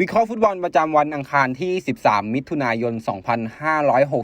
วิเคราะห์ฟุตบอลประจำวันอังคารที่ 13 มิถุนายน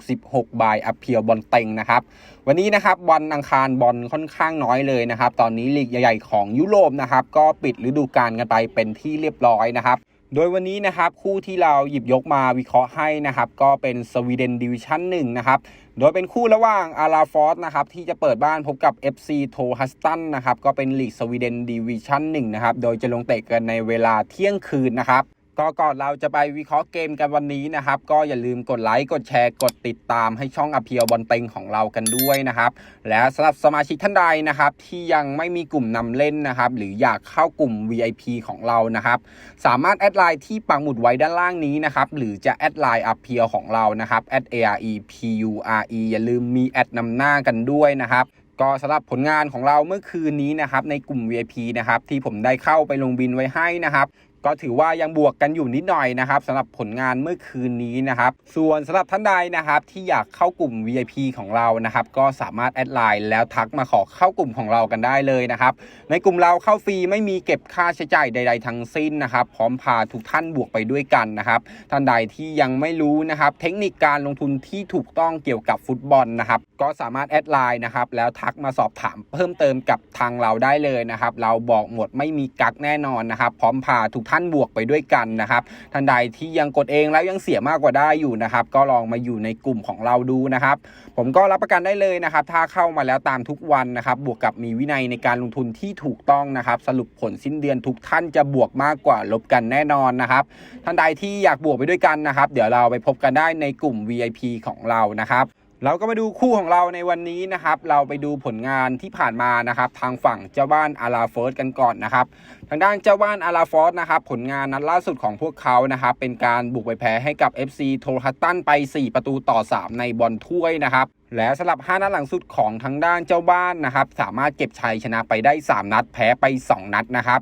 2566 บายอัพเพียบอลเต็งนะครับ วันนี้นะครับวันอังคารบอลค่อนข้างน้อยเลยนะครับ ตอนนี้ลีกใหญ่ๆของยุโรปนะครับ ก็ปิดฤดูกาลกันไปเป็นที่เรียบร้อยนะครับ โดยวันนี้นะครับคู่ที่เราหยิบยกมาวิเคราะห์ให้นะครับ ก็เป็นสวีเดนดิวิชั่นหนึ่งนะครับ โดยเป็นคู่ระหว่างอาราฟอร์สนะครับที่จะเปิดบ้านพบกับ FC โทฮัสตันนะครับ ก็เป็นลีกสวีเดนดิวิชั่นหนึ่งนะครับ โดยจะลงเตะกันในเวลาเที่ยงคืนนะครับ ก็ก่อนเราจะไปวิเคราะห์เกมกันวันนี้นะครับ ก็อย่าลืมกดไลค์กดแชร์กดติดตามให้ช่องอเพียวบอลเต็งของเรากันด้วยนะครับ และสำหรับสมาชิกท่านใดนะครับ ที่ยังไม่มีกลุ่มนำเล่นนะครับ หรืออยากเข้ากลุ่ม VIP ของเรานะครับ สามารถแอดไลน์ที่ปังหมุดไว้ด้านล่างนี้นะครับ หรือจะแอดไลน์อเพียวของเรานะครับแอด A R E P U R E อย่าลืมมีแอดนำหน้ากันด้วยนะครับก็สำหรับผลงานของเราเมื่อคืนนี้นะครับในกลุ่ม VIP นะครับที่ผมได้เข้าไปลงบินไว้ให้นะครับ ก็ถือว่ายังบวกกันอยู่นิดหน่อยนะครับสำหรับผลงานเมื่อคืนนี้นะครับส่วนสำหรับท่านใดนะครับที่อยากเข้ากลุ่ม VIP ของเรานะครับก็สามารถแอดไลน์แล้วทักมาขอเข้ากลุ่มของเรากันได้เลยนะครับในกลุ่มเราเข้าฟรีไม่มีเก็บค่าใช้จ่ายใด ๆ ทั้งสิ้นนะครับพร้อมพาทุกท่านบวกไปด้วยกันนะครับท่านใดที่ยังไม่รู้นะครับเทคนิคการลงทุนที่ถูกต้องเกี่ยวกับฟุตบอลนะครับก็สามารถแอดไลน์นะครับแล้วทักมาสอบถามเพิ่มเติมกับทางเราได้เลยนะครับเราบอกหมดไม่มีกักแน่นอนนะครับพร้อมพาทุกท่านบวกไปด้วยกันนะครับท่านใดที่ยังกดเองแล้วยังเสียมากกว่าได้อยู่นะครับก็ลองมาอยู่ในกลุ่มของเราดูนะครับ ผมก็รับประกันได้เลยนะครับ ถ้าเข้ามาแล้วตามทุกวันนะครับ บวกกับมีวินัยในการลงทุนที่ถูกต้องนะครับ สรุปผลสิ้นเดือนทุกท่านจะบวกมากกว่าลบกันแน่นอนนะครับท่านใดที่อยากบวกไปด้วยกันนะครับ เดี๋ยวเราไปพบกันได้ในกลุ่ม VIP ของเรานะครับ เราก็มาดูคู่ของเราในวันนี้นะครับ เราไปดูผลงานที่ผ่านมานะครับ ทางฝั่งเจ้าบ้านอาราฟอร์สกันก่อนนะครับ ทางด้านเจ้าบ้านอาราฟอสนะครับ ผลงานนัดล่าสุดของพวกเขานะครับ เป็นการบุกไปแพ้ให้กับ FC โทรฮัตตันไป 4 ประตูต่อ 3 ในบอลถ้วยนะครับ และสำหรับ 5 นัดหลังสุดของทางด้านเจ้าบ้านนะครับ สามารถเก็บชัยชนะไปได้ 3 นัดแพ้ไป 2 นัดนะครับ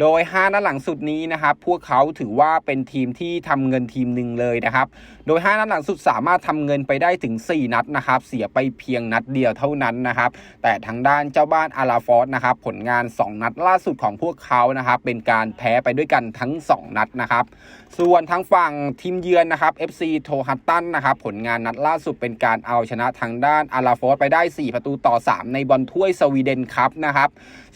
โดย 5 นัดหลังสุดนี้นะครับ พวกเขาถือว่าเป็นทีมที่ทำเงินทีมหนึ่งเลยนะครับ โดย 5 นัดหลังสุดสามารถทำเงินไปได้ถึง 4 นัดนะครับ เสียไปเพียงนัดเดียวเท่านั้นนะครับ แต่ทางด้านเจ้าบ้านอาราฟอสนะครับ ผลงาน 2 นัดล่าสุดของพวกเขานะครับ เป็นการแพ้ไปด้วยกันทั้ง 2 นัดนะครับ ส่วนทางฝั่งทีมเยือนนะครับ FC โทฮัตตันนะครับ ผลงานนัดล่าสุดเป็นการเอาชนะทางางด้านอาราฟอสไปได้ 4 ประตูต่อ 3 ในบอลถ้วยสวีเดนคัพนะครับ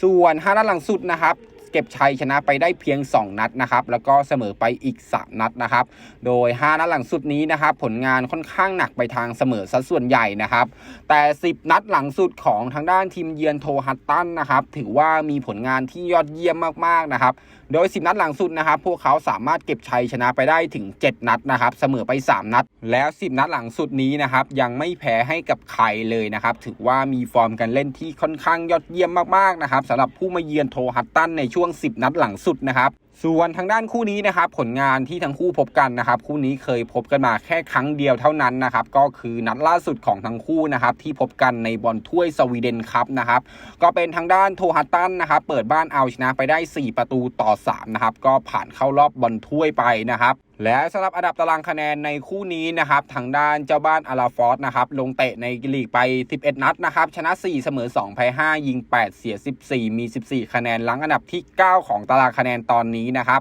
ส่วน5นัดหลังสุดนะครับเก็บชัยชนะไปได้เพียง 2 นัดนะครับ แล้วก็เสมอไปอีก 3 นัดนะครับ โดย 5 นัดหลังสุดนี้นะครับ ผลงานค่อนข้างหนักไปทางเสมอซะส่วนใหญ่นะครับ แต่ 10 นัดหลังสุดของทางด้านทีมเยือนโทฮัตตันนะครับ ถือว่ามีผลงานที่ยอดเยี่ยมมากๆนะครับโดย 10 นัดหลังสุดนะครับพวกเขาสามารถเก็บชัยชนะไปได้ถึง 7 นัดนะครับเสมอไป 3 นัด แล้ว 10 นัดหลังสุดนี้นะครับยังไม่แพ้ให้กับใครเลยนะครับถือว่ามีฟอร์มการเล่นที่ค่อนข้างยอดเยี่ยมมากๆนะครับสำหรับผู้มาเยือนโทฮัตตันในช่วง 10 นัดหลังสุดนะครับ ส่วนทางด้านคู่นี้นะครับผลงานที่ทั้งคู่พบกันนะครับ คู่นี้เคยพบกันมาแค่ครั้งเดียวเท่านั้นนะครับก็คือนัดล่าสุดของทั้งคู่นะครับที่พบกันในบอลถ้วยสวีเดนครับนะครับก็เป็นทางด้านโทฮัตตันนะครับเปิดบ้านเอาชนะไปได้ 4 ประตูต่อ3นะครับก็ผ่านเข้ารอบบอลถ้วยไปนะครับ และสำหรับอันดับตารางคะแนนในคู่นี้นะครับทางด้านเจ้าบ้านอาราฟอสนะครับลงเตะในลีกไป 11 นัดนะครับชนะ 4 เสมอ 2 แพ้ 5 ยิง 8 เสีย 14 มี 14 คะแนนหลังอันดับที่ 9 ของตารางคะแนนตอนนี้นะครับ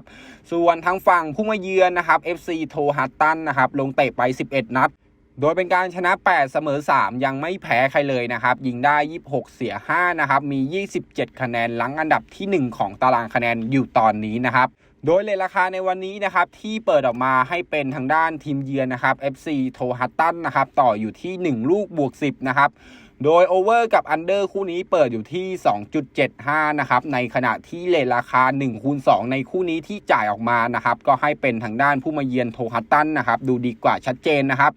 ส่วนทางฝั่งผู้มาเยือนนะครับ FC โทฮัตตันนะครับลงเตะไป 11 นัดโดยเป็นการชนะ 8 เสมอ 3 ยังไม่แพ้ใครเลยนะครับ ยิงได้ 26 เสีย 5 นะครับ มี 27 คะแนนหลังอันดับที่ 1 ของตารางคะแนนอยู่ตอนนี้นะครับ โดยเลทราคาในวันนี้นะครับที่เปิดออกมาให้เป็นทางด้านทีมเยือนนะครับ FC โทฮัตตันนะครับต่ออยู่ที่ 1 ลูกบวก 10 นะครับ โดยโอเวอร์กับอันเดอร์คู่นี้เปิดอยู่ที่ 2.75 นะครับ ในขณะที่เลทราคา1คูณ2ในคู่นี้ที่จ่ายออกมานะครับ ก็ให้เป็นทางด้านผู้มาเยือนโทฮัตตันนะครับ ดูดีกว่าชัดเจนนะครับ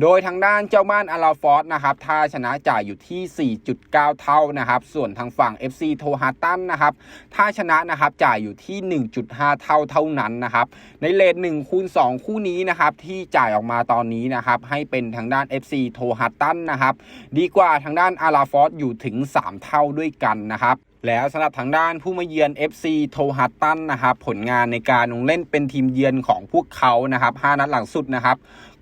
โดยทางด้านเจ้าบ้านอาราฟอสนะครับถ้าชนะจ่ายอยู่ที่ 4.9 เท่านะครับ ส่วนทางฝั่ง FC โทฮัตตันนะครับถ้าชนะนะครับจ่ายอยู่ที่ 1.5 เท่าเท่านั้นนะครับ ในเลท1คูณ2คู่นี้นะครับที่จ่ายออกมาตอนนี้นะครับให้เป็นทางด้าน FC โทฮัตตันนะครับดีกว่าทางด้านอาราฟอสอยู่ถึง 3 เท่าด้วยกันนะครับแล้วสำหรับทางด้านผู้มาเยือน FC โทฮัตตันนะครับผลงานในการลงเล่นเป็นทีมเยือนของพวกเขานะครับ5นัดหลังสุดนะครับ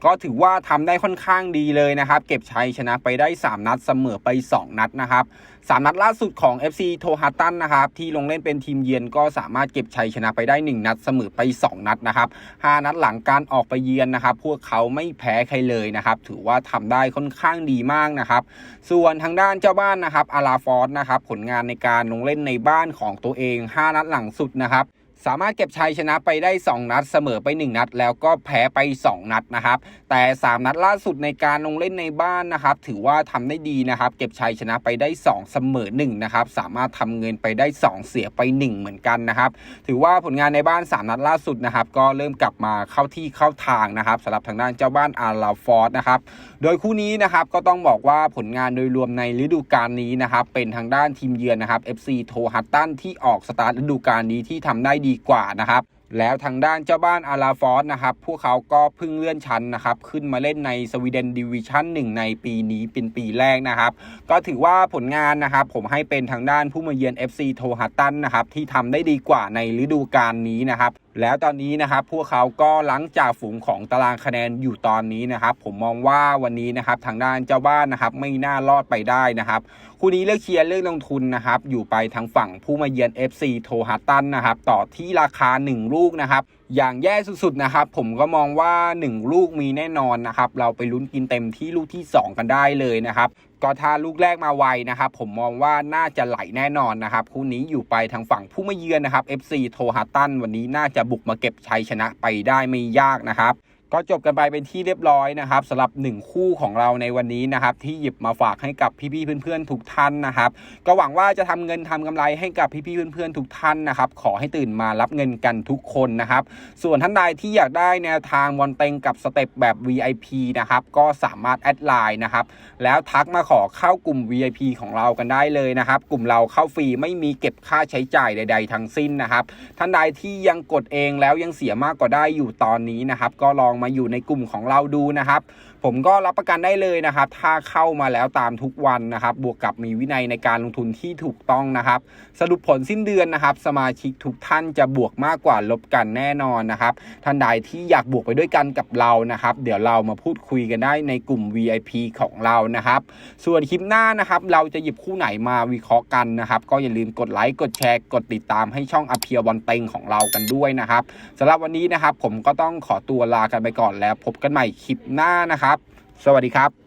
ก็ถือว่าทำได้ค่อนข้างดีเลยนะครับ เก็บชัยชนะไปได้ 3 นัดเสมอไป 2 นัดนะครับ สามนัดล่าสุดของ FC โทฮัตตันนะครับที่ลงเล่นเป็นทีมเยือนก็สามารถเก็บชัยชนะไปได้ 1 นัดเสมอไป 2 นัดนะครับ5นัดหลังการออกไปเยือนนะครับ พวกเขาไม่แพ้ใครเลยนะครับ ถือว่าทำได้ค่อนข้างดีมากนะครับ ส่วนทางด้านเจ้าบ้านนะครับอาราฟอร์ดนะครับผลงานในการลงเล่นในบ้านของตัวเอง 5 นัดหลังสุดนะครับ สามารถเก็บชัยชนะไปได้ 2 นัดเสมอไป 1 นัด แล้วก็แพ้ไป 2 นัดนะครับ แต่ 3 นัดล่าสุดในการลงเล่นในบ้านนะครับ ถือว่าทำได้ดีนะครับ เก็บชัยชนะไปได้ 2 เสมอ1นะครับ สามารถทำเงินไปได้ 2 เสียไป 1 เหมือนกันนะครับ ถือว่าผลงานในบ้าน 3 นัดล่าสุดนะครับ ก็เริ่มกลับมาเข้าที่เข้าทางนะครับสำหรับทางด้านเจ้าบ้านอาราฟอร์ดนะครับ โดยคู่นี้นะครับก็ต้องบอกว่าผลงานโดยรวมในฤดูกาลนี้นะครับ เป็นทางด้านทีมเยือนนะครับ FC โทฮัตตันที่ออกสตาร์ทฤดูกาลนี้ที่ทำได้ดีกว่านะครับ แล้วทางด้านเจ้าบ้านอาราฟอสนะครับ พวกเขาก็เพิ่งเลื่อนชั้นนะครับ ขึ้นมาเล่นในสวีเดนดิวิชั่น1ในปีนี้เป็นปีแรกนะครับ ก็ถือว่าผลงานนะครับ ผมให้เป็นทางด้านผู้มาเยือน FC โทฮัตตันนะครับ ที่ทำได้ดีกว่าในฤดูกาลนี้นะครับแล้วตอนนี้นะครับพวกเขาก็หลังจากฝูงของตารางคะแนนอยู่ตอนนี้นะครับ ผมมองว่าวันนี้นะครับทางด้านเจ้าบ้านนะครับไม่น่ารอดไปได้นะครับคู่นี้เลือกเชียร์เลือกลงทุนนะครับอยู่ไปทางฝั่งผู้มาเยือน FC โทฮัตตันนะครับต่อที่ราคา 1ลูกนะครับอย่างแย่สุดๆนะครับผมก็มองว่า 1 ลูกมีแน่นอนนะครับเราไปลุ้นกินเต็มที่ลูกที่ 2 กันได้เลยนะครับก็ถ้าลูกแรกมาไวนะครับผมมองว่าน่าจะไหลแน่นอนนะครับคู่นี้อยู่ไปทางฝั่งผู้มาเยือนนะครับ FC โทฮัตตันวันนี้น่าจะบุกมาเก็บชัยชนะไปได้ไม่ยากนะครับ ก็จบกันไปเป็นที่เรียบร้อยนะครับสำหรับ 1 คู่ของเราในวันนี้นะครับที่หยิบมาฝากให้กับพี่ๆเพื่อนๆทุกท่านนะครับ ก็หวังว่าจะทำเงินทำกำไรให้กับพี่ๆเพื่อนๆทุกท่านนะครับ ขอให้ตื่นมารับเงินกันทุกคนนะครับ ส่วนท่านใดที่อยากได้แนวทางบอลเต็งกับสเต็ปแบบ VIP นะครับก็สามารถแอดไลน์นะครับแล้วทักมาขอเข้ากลุ่ม VIP ของเรากันได้เลยนะครับ กลุ่มเราเข้าฟรีไม่มีเก็บค่าใช้จ่ายใด ๆ ทั้งสิ้นนะครับ ท่านใดที่ยังกดเองแล้วยังเสียมากกว่าได้อยู่ตอนนี้นะครับ ก็ลองมาอยู่ในกลุ่มของเราดูนะครับ ผมก็รับประกันได้เลยนะครับ ถ้าเข้ามาแล้วตามทุกวันนะครับ บวกกับมีวินัยในการลงทุนที่ถูกต้องนะครับ สรุปผลสิ้นเดือนนะครับ สมาชิกทุกท่านจะบวกมากกว่าลบกันแน่นอนนะครับ ท่านใดที่อยากบวกไปด้วยกันกับเรานะครับ เดี๋ยวเรามาพูดคุยกันได้ในกลุ่ม VIP ของเรานะครับ ส่วนคลิปหน้านะครับ เราจะหยิบคู่ไหนมาวิเคราะห์กันนะครับ ก็อย่าลืมกดไลค์กดแชร์กดติดตามให้ช่องอเพียบอลเต็งของเรากันด้วยนะครับสำหรับวันนี้นะครับ ผมก็ต้องขอตัวลากันไปก่อนแล้ว พบกันใหม่คลิปหน้านะครับ สวัสดีครับ